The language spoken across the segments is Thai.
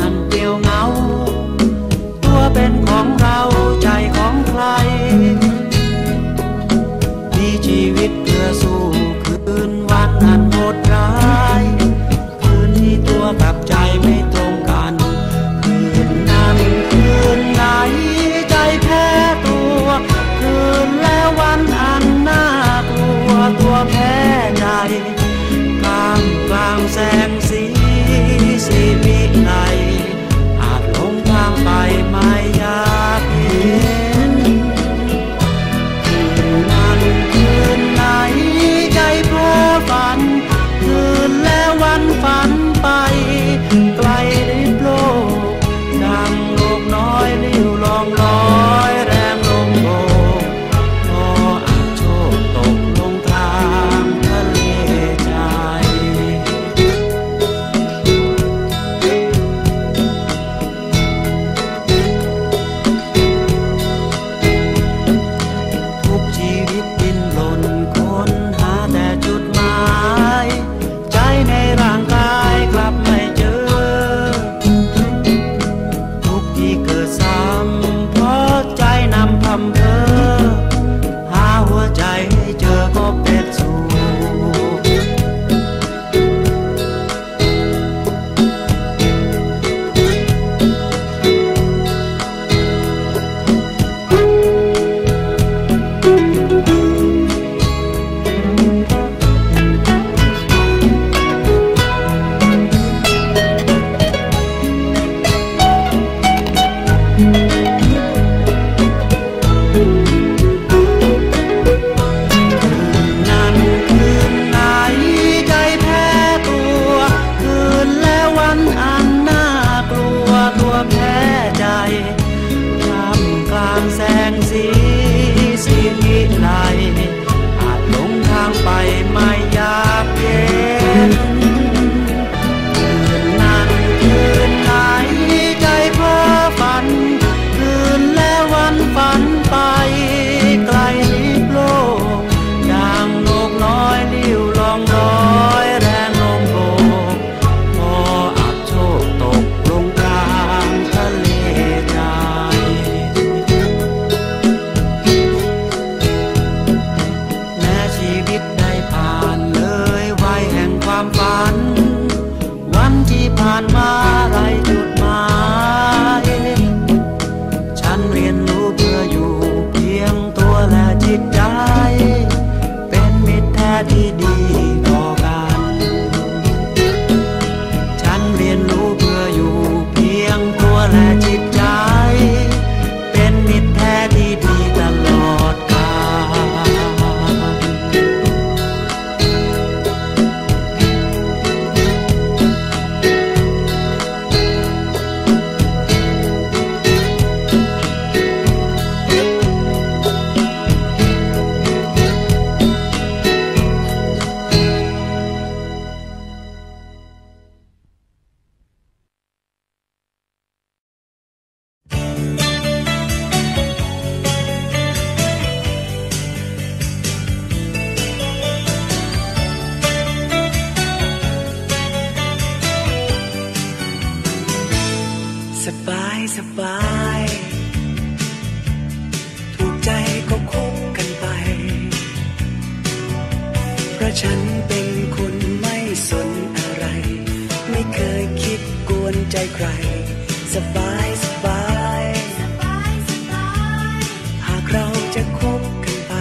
ăn tiêu ngáo. Tua bên exist in midnight. 连。 ฉันเป็นคนไม่สนอะไร ไม่เคยคิดกวนใจใคร สบายสบายหากเราจะคบกันไป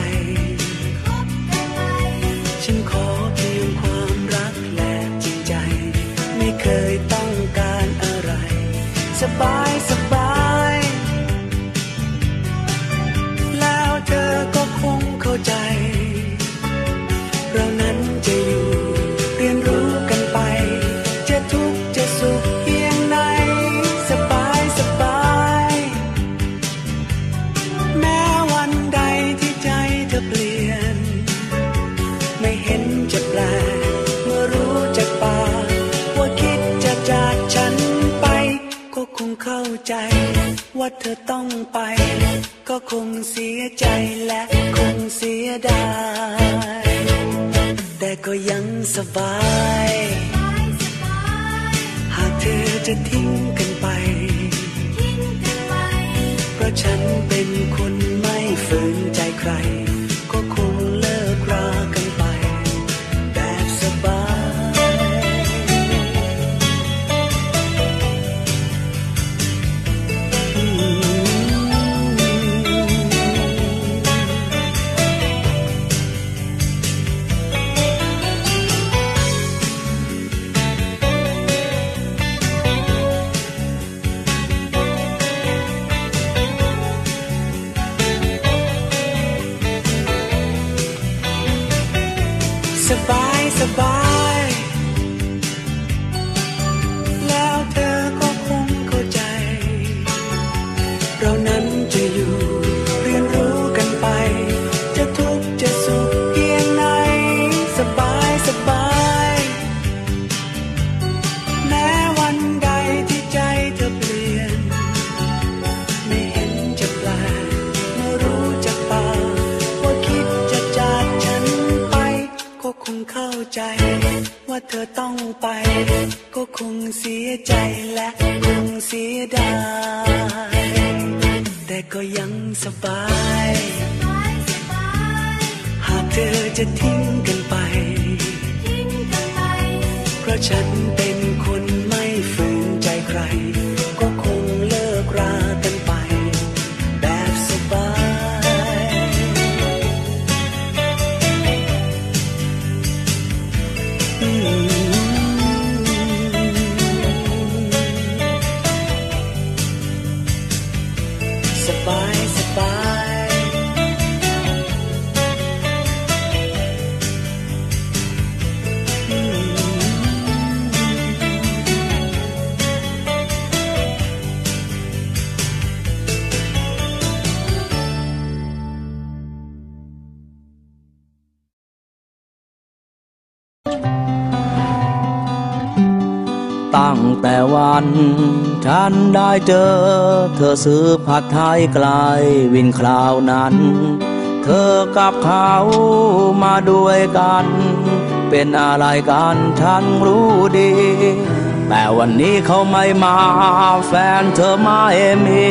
ฉันขอเพียงความรักและจริงใจ ไม่เคยต้องการอะไร สบายสบาย จะสุขเพีงไนสบายสบาย แม้วันใดที่ใจเธอเปลี่ยน ไม่เห็นจะแปลกเมื่อรู้จากปาว่าคิดจะจากฉันไป ก็คงเข้าใจ ว่าเธอต้องไป ก็คงเสียใจและคงเสียดายแต่ก็ยังสบาย จะทิ้งกันไป เพราะฉันเป็นคนไม่ฝืนใจใคราย ว่าเธอต้องไป ก็คงเสียใจและคงเสียดาย แต่ก็ยังสบาย หากเธอจะทิ้งกันไป เพราะฉันเป็น ตั้งแต่วัน ฉันได้เจอ เธอซื้อผัดไทยไกลวินคราวนั้น เธอกับเขามาด้วยกัน เป็นอะไรกันฉันรู้ดี แต่วันนี้เขาไม่มา แฟนเธอไม่มี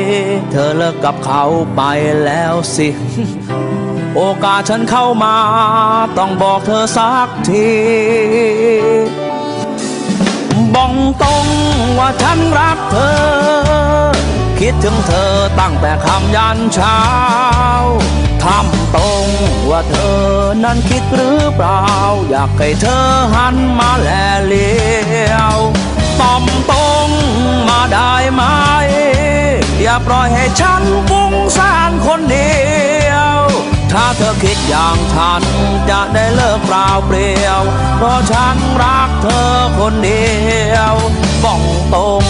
เธอเลิกกับเขาไปแล้วสิ โอกาสฉันเข้ามา ต้องบอกเธอสักที บอกตรงว่าฉันรักเธอ คิดถึงเธอตั้งแต่คำยันเช้าทำตรงว่าเธอนั้นคิดหรือเปล่า อยากให้เธอหันมาแลเลียวตอมตรงมาได้ไหม อย่าปล่อยให้ฉันฟุ้งซ่านคนเดียวถ้า เธอคิดอย่างฉันจะได้เลิกเปล่าเปลี่ยว เพราะฉันรักเธอคนเดียวบอกตรง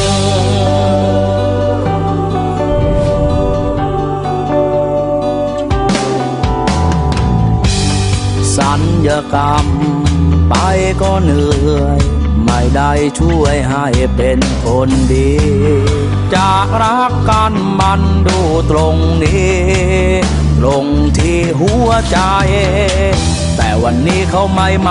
สัญญกรรมไปก็เหนื่อย ไม่ได้ช่วยให้เป็นคนดีจากรักกันมันดูตรงนี้ ลงที่หัวใจ แต่วันนี้เขาไม่มา